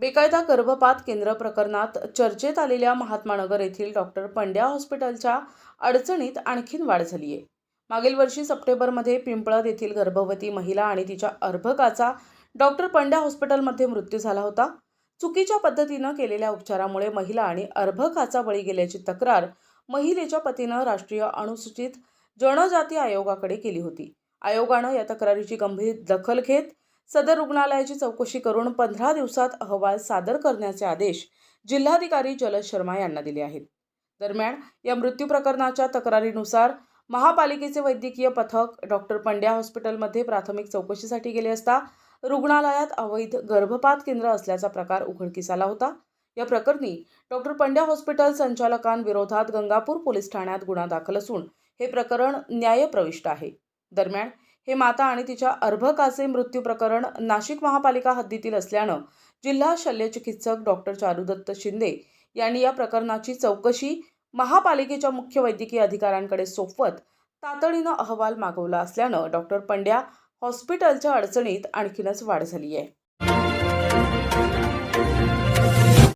बेकायदा गर्भपात केंद्र प्रकरणात चर्चेत आलेल्या महात्मानगर येथील डॉक्टर पंड्या हॉस्पिटलच्या अडचणीत आणखीन वाढ झाली आहे. मागील वर्षी सप्टेंबरमध्ये पिंपळद येथील गर्भवती महिला आणि तिच्या अर्भकाचा डॉक्टर पंड्या हॉस्पिटलमध्ये मृत्यू झाला होता. चुकीच्या पद्धतीनं केलेल्या उपचारामुळे महिला आणि अर्भकाचा बळी गेल्याची तक्रार महिलेच्या पतीनं राष्ट्रीय अनुसूचित जनजाती आयोगाकडे केली होती. आयोगानं या तक्रारीची गंभीर दखल घेत सदर रुग्णालयाची चौकशी करून पंधरा दिवसात अहवाल सादर करण्याचे आदेश जिल्हाधिकारी जलद शर्मा यांना दिले आहेत. दरम्यान या मृत्यू प्रकरणाच्या तक्रारीनुसार महापालिकेचे वैद्यकीय पथक डॉक्टर पंड्या हॉस्पिटलमध्ये प्राथमिक चौकशीसाठी गेले असता रुग्णालयात अवैध गर्भपात केंद्र असल्याचा प्रकार उघडकीस आला होता. या प्रकरणी डॉक्टर पंड्या हॉस्पिटल संचालकांविरोधात गंगापूर पोलीस ठाण्यात गुन्हा दाखल असून हे प्रकरण न्यायप्रविष्ट आहे. दरम्यान हे माता आणि तिच्या अर्भकाचे मृत्यू प्रकरण नाशिक महापालिका हद्दीतील असल्यानं जिल्हा शल्यचिकित्सक डॉक्टर चारुदत्त शिंदे यांनी या प्रकरणाची चौकशी महापालिकेच्या मुख्य वैद्यकीय अधिकाऱ्यांकडे सोपवत तातडीनं अहवाल मागवला असल्यानं डॉक्टर पंड्या हॉस्पिटलच्या अडचणीत आणखीनच वाढ झाली आहे